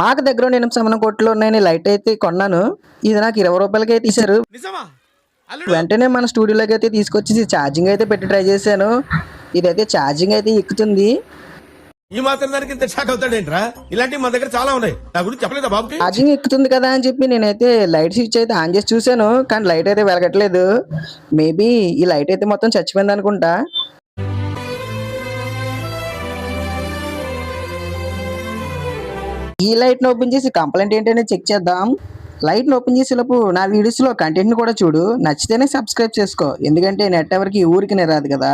మాకు దగ్గర నేను సమన కొట్లో నేను లైట్ అయితే కొన్నాను. ఇది నాకు ఇరవై రూపాయలకి అయితే ఇచ్చారు వెంటనే మన స్టూడియోలోకి అయితే తీసుకొచ్చి ఛార్జింగ్ అయితే పెట్టి ట్రై చేశాను. ఇదైతే ఛార్జింగ్ అయితే ఎక్కుతుంది. ఈ మాత్రం దానికి ఇంత షాక్ అవుతాడేంట్రా? ఇలాంటివి మన దగ్గర చాలా ఉన్నాయి. నా గురించి చెప్పలేదా బాబుకి? ఛార్జింగ్ ఎక్కుతుంది కదా అని చెప్పి నేనైతే లైట్ స్విచ్ అయితే ఆన్ చేసి చూశాను కానీ లైట్ అయితే వెలగట్లేదు. మేబీ ఈ లైట్ అయితే మొత్తం చచ్చిపోయింది అనుకుంటా. ఈ లైట్ని ఓపెన్ చేసి కంప్లైంట్ ఏంటనే చెక్ చేద్దాం. లైట్ని ఓపెన్ చేసేలోపు నా వీడియోస్లో కంటెంట్ని కూడా చూడు. నచ్చితేనే సబ్స్క్రైబ్ చేసుకో. ఎందుకంటే నెట్ ఎవరికి ఊరికి రాదు కదా.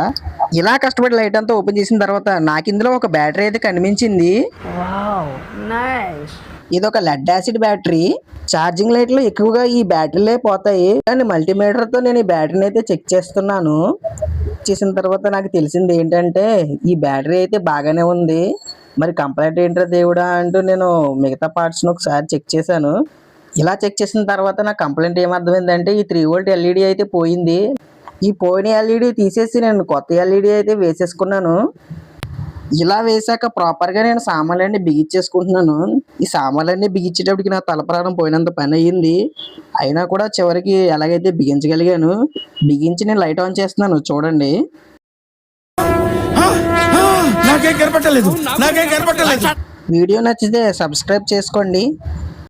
ఇలా కష్టపడి లైట్ అంతా ఓపెన్ చేసిన తర్వాత నాకు ఇందులో ఒక బ్యాటరీ అయితే కనిపించింది. ఇది ఒక లెడ్ యాసిడ్ బ్యాటరీ ఛార్జింగ్ లైట్లో ఎక్కువగా ఈ బ్యాటరీలే పోతాయి. కానీ మల్టీమీటర్తో నేను ఈ బ్యాటరీని అయితే చెక్ చేస్తున్నాను. చేసిన తర్వాత నాకు తెలిసింది ఏంటంటే ఈ బ్యాటరీ అయితే బాగానే ఉంది. మరి కంప్లైంట్ ఏంటో దేవుడా అంటూ నేను మిగతా పార్ట్స్ను ఒకసారి చెక్ చేశాను. ఇలా చెక్ చేసిన తర్వాత నా కంప్లైంట్ ఏమర్థమైందంటే ఈ త్రీ వోల్ట్ ఎల్ఈడి అయితే పోయింది. ఈ పోయిన ఎల్ఈడి తీసేసి నేను కొత్త ఎల్ఈడి అయితే వేసేసుకున్నాను. ఇలా వేసాక ప్రాపర్గా నేను సామాన్లన్నీ బిగించేసుకుంటున్నాను. ఈ సామాన్లన్నీ బిగించేటప్పటికి నా తలప్రాణం పోయినంత పని అయ్యింది. అయినా కూడా చివరికి ఎలాగైతే బిగించగలిగాను బిగించి నేను లైట్ ఆన్ చేస్తున్నాను చూడండి. నాకేం కనపట్టలేదు నాకేం కనపట్టలేదు వీడియో నచ్చితే సబ్స్క్రైబ్ చేసుకోండి.